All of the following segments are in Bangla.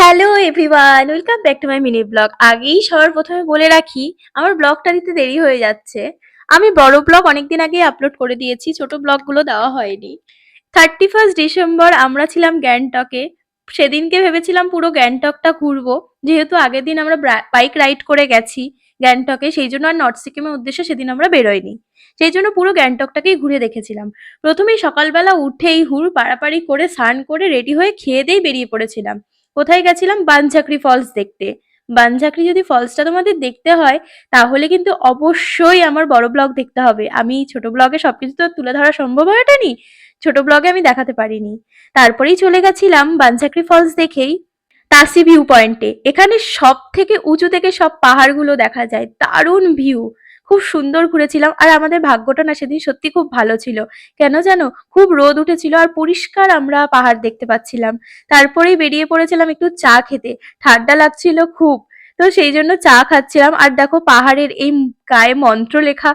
Hello everyone welcome back to my mini blog আগেই সবার প্রথমে বলে রাখি, আমার ব্লগটা দিতে দেরি হয়ে যাচ্ছে। আমি বড় ব্লগ অনেকদিন আগে আপলোড করে দিয়েছি, ছোট ব্লগগুলো দেওয়া হয়নি। থার্টি ফার্স্ট ডিসেম্বর আমরা ছিলাম গ্যাংটকে। সেদিনকে ভেবেছিলাম পুরো গ্যাংটকটা ঘুরবো। যেহেতু আগের দিন আমরা বাইক রাইড করে গেছি গ্যাংটকে, সেই জন্য আর নর্থ সিকিমের উদ্দেশ্যে সেদিন আমরা বেরোইনি। সেই জন্য পুরো গ্যাংটকটাকেই ঘুরে দেখেছিলাম। প্রথমেই সকালবেলা উঠেই হুড় পাড়াপাড়ি করে, স্নান করে রেডি হয়ে খেয়ে দিয়ে বেরিয়ে পড়েছিলাম। কোথায় গেছিলাম? বানঝাকরি ফলস দেখতে। বানঝাকরি যদি ফলসটা তোমাদের দেখতে হয়, তাহলে কিন্তু অবশ্যই আমার বড় ব্লগ দেখতে হবে। আমি ছোট ব্লগে সবকিছু তো তুলে ধরা সম্ভব হয়ে ওঠেনি ছোট ব্লগে আমি দেখাতে পারিনি। তারপরেই চলে গেছিলাম বানঝাকরি ফলস দেখেই তাসি ভিউ পয়েন্টে। এখানে সব থেকে উঁচু থেকে সব পাহাড়গুলো দেখা যায়। দারুণ ভিউ। খুব সুন্দর ঘুরেছিলাম। আর আমাদের ভাগ্যটা না সেদিন সত্যি খুব ভালো ছিল। কেন জানো? খুব রোদ উঠেছিল আর পরিষ্কার আমরা পাহাড় দেখতে পাচ্ছিলাম। তারপরেই বেরিয়ে পড়েছিলাম একটু চা খেতে। ঠান্ডা লাগছিল খুব। তো সেই জন্য চা খাচ্ছিলাম। আর দেখো পাহাড়ের এই গায়ে মন্ত্র লেখা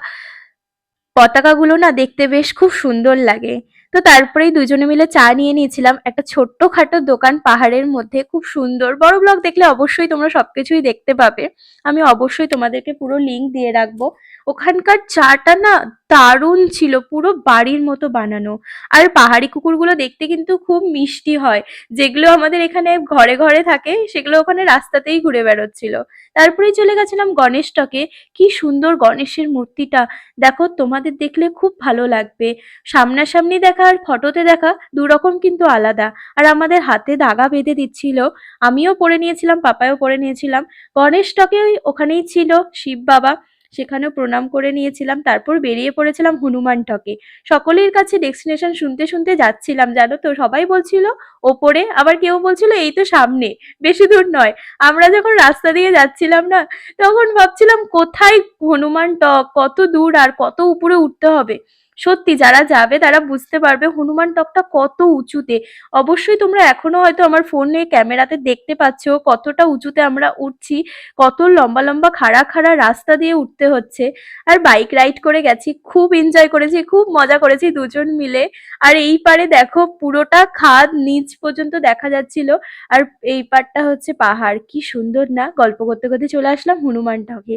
পতাকাগুলো না দেখতে বেশ খুব সুন্দর লাগে। তো তারপরেই দুজনে মিলে চা নিয়ে নিয়েছিলাম। একটা ছোট্ট খাটো দোকান পাহাড়ের মধ্যে, খুব সুন্দর। বড় ব্লগ দেখলে অবশ্যই তোমরা সবকিছুই দেখতে পাবে। আমি অবশ্যই তোমাদেরকে পুরো লিঙ্ক দিয়ে রাখব। ওখানকার চাটা না দারুণ ছিল, পুরো বাড়ির মতো বানানো। আর পাহাড়ি কুকুরগুলো দেখতে কিন্তু খুব মিষ্টি হয়। যেগুলো আমাদের এখানে ঘরে ঘরে থাকে, সেগুলো ওখানে রাস্তাতেই ঘুরে বেড়াচ্ছিল। তারপরেই চলে গেছিলাম গণেশ টকে কি সুন্দর গণেশের মূর্তিটা। দেখো, তোমাদের দেখলে খুব ভালো লাগবে। সামনাসামনি দেখা আর ফটোতে দেখা দুরকম কিন্তু আলাদা। আর আমাদের হাতে দাগা বেঁধে দিচ্ছিল। আমিও পরে নিয়েছিলাম, পাপায়ও পরে নিয়েছিলাম। গণেশ টকে ওখানেই ছিল শিব বাবা। সেখানেও প্রণাম করে নিয়েছিলাম, তারপর বেরিয়ে পড়েছিলাম হনুমান টকে সকলের কাছে ডেস্টিনেশন শুনতে শুনতে যাচ্ছিলাম, জানো তো? সবাই বলছিল, ওপরে। আবার কেউ বলছিল, এই তো সামনে। বেশি দূর নয়। আমরা যখন রাস্তা দিয়ে যাচ্ছিলাম না, তখন ভাবছিলাম, কোথায় হনুমান টক কত দূর আর কত উপরে উঠতে হবে? সত্যি যারা যাবে তারা বুঝতে পারবে হনুমান টকটা কত উঁচুতে। অবশ্যই তোমরা এখনও হয়তো আমার ফোনে ক্যামেরাতে দেখতে পাচ্ছ কতটা উঁচুতে আমরা উঠছি, কত লম্বা লম্বা খাড়া খাড়া রাস্তা দিয়ে উঠতে হচ্ছে। আর বাইক রাইড করে গেছি, খুব এনজয় করেছি, খুব মজা করেছি দুজন মিলে। আর এই পারে দেখো পুরোটা খাদ নিচ পর্যন্ত দেখা যাচ্ছিল। আর এই পারটা হচ্ছে পাহাড়, কি সুন্দর না? গল্প করতে করতে চলে আসলাম হনুমান টকে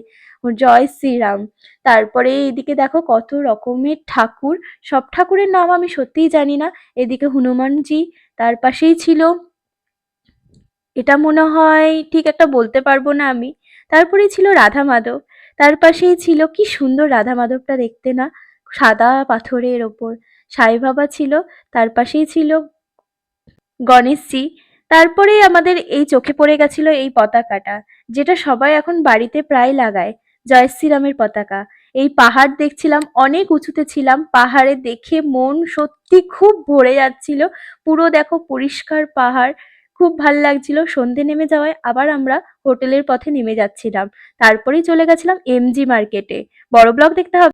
জয় শ্রীরাম। তারপরে এইদিকে দেখো কত রকমের ঠাকুর। সব ঠাকুরের নাম আমি সত্যিই জানি না। এদিকে হনুমানজি, তার পাশেই ছিল, এটা মনে হয় ঠিক একটা বলতে পারব না আমি। তারপরে ছিল রাধা মাধব। তার পাশেই ছিল, কি সুন্দর রাধা মাধবটা দেখতে না? সাদা পাথরের ওপর। সাই বাবা ছিল, তার পাশেই ছিল গণেশজি। তারপরে আমাদের এই চোখে পড়ে গেছিল এই পতাকাটা, যেটা সবাই এখন বাড়িতে প্রায় লাগায়। জয় শ্রীরামের পতাকা। এই পাহাড় দেখছিলাম, অনেক উঁচুতে ছিলাম। পাহাড়ে দেখে মন সত্যি খুব ভরে যাচ্ছিল। পুরো দেখো পরিষ্কার পাহাড়, খুব ভালো লাগছিল। সন্ধে নেমে যাওয়ায় আবার আমরা হোটেলের পথে নেমে যাচ্ছিলাম। তারপরেই চলে গেছিলাম এমজি মার্কেটে। বড় ব্লক দেখতে হবে।